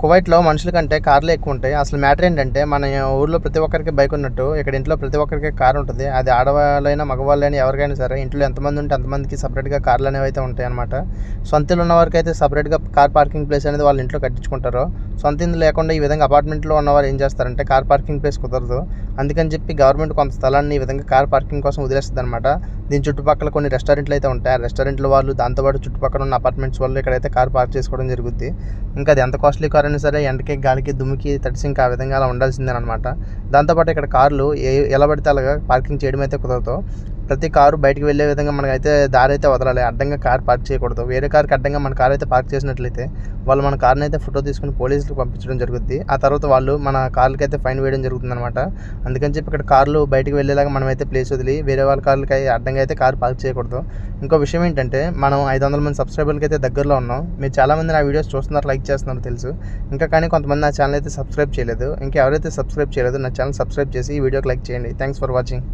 కువైట్లో మనుషుల కంటే కార్లు ఎక్కువ ఉంటాయి. అసలు మ్యాటర్ ఏంటంటే మన ఊర్లో ప్రతి ఒక్కరికి బైక్ ఉన్నట్టు ఇక్కడ ఇంట్లో ప్రతి ఒక్కరికి కార్ ఉంటుంది. అది ఆడవాళ్ళైనా మగవాళ్ళైనా ఎవరికైనా సరే ఇంట్లో ఎంతమంది ఉంటే అంతమందికి సపరేట్గా కార్లు అనేవి అయితే ఉంటాయి అనమాట సొంత ఇల్లు అయితే సపరేట్గా కార్ పార్కింగ్ ప్లేస్ అనేది వాళ్ళ ఇంట్లో కట్టించుకుంటారు. సొంత ఇల్లు లేకుండా ఈ విధంగా అపార్ట్మెంట్లో ఉన్నవారు ఏం చేస్తారంటే కార్ పార్కింగ్ ప్లేస్ కుదరదు. అందుకని చెప్పి గవర్నమెంట్ కొంత స్థలాన్ని ఈ విధంగా కార్ పార్కింగ్ కోసం వదిలేస్తుంది అనమాట దీని చుట్టుపక్కల కొన్ని రెస్టారెంట్లు అయితే ఉంటాయి. ఆ రెస్టారెంట్ల వాళ్ళు దాంతోపాటు చుట్టుపక్కల ఉన్న అపార్ట్మెంట్స్ వాళ్ళు ఇక్కడైతే కార్ పార్క్ చేసుకోవడం జరుగుద్ది. ఇంకా అది ఎంత కాస్ట్లీ కార్ అయినా సరే ఎండకి గాలికి దుమ్ముకి తడిసి ఇంకా ఆ విధంగా అలా ఉండాల్సిందే అనమాట దాంతోపాటు ఇక్కడ కార్లు ఏ ఎలా పడితే అలాగా పార్కింగ్ చేయడం అయితే కుదరదు. ప్రతి కారు బయటకు వెళ్ళే విధంగా మనకైతే దారి అయితే వదలాలి. అడ్డంగా కార్ పార్క్ చేయకూడదు. వేరే కార్కి అడ్డంగా మన కార్ అయితే పార్క్ చేసినట్లయితే వాళ్ళు మన కార్ని అయితే ఫోటో తీసుకుని పోలీసులకు పంపించడం జరుగుద్ది. ఆ తర్వాత వాళ్ళు మన కార్లకి అయితే ఫైన్ వేయడం జరుగుతుంది అనమాట అందుకని చెప్పి ఇక్కడ కార్లు బయటకు వెళ్ళేలాగా మనం అయితే ప్లేస్ వదిలి వేరే వాళ్ళ కార్లకి అడ్డంగా అయితే కార్ పార్క్ చేయకూడదు. ఇంకో విషయం ఏంటంటే మనం ఐదు వందల మంది సబ్స్క్రైబర్లకి అయితే దగ్గరలో ఉన్నాం. మీరు చాలామంది నా వీడియోస్ చూస్తున్నారు లైక్ చేస్తున్నారు తెలుసు. ఇంకా కానీ కొంతమంది నా ఛానల్ అయితే సబ్స్క్రైబ్ చేయలేదు. ఇంకా ఎవరైతే సబ్స్క్రైబ్ చేయలేదు నా ఛానల్ సబ్స్క్రైబ్ చేసి ఈ వీడియోకి లైక్ చేయండి. Thanks for watching.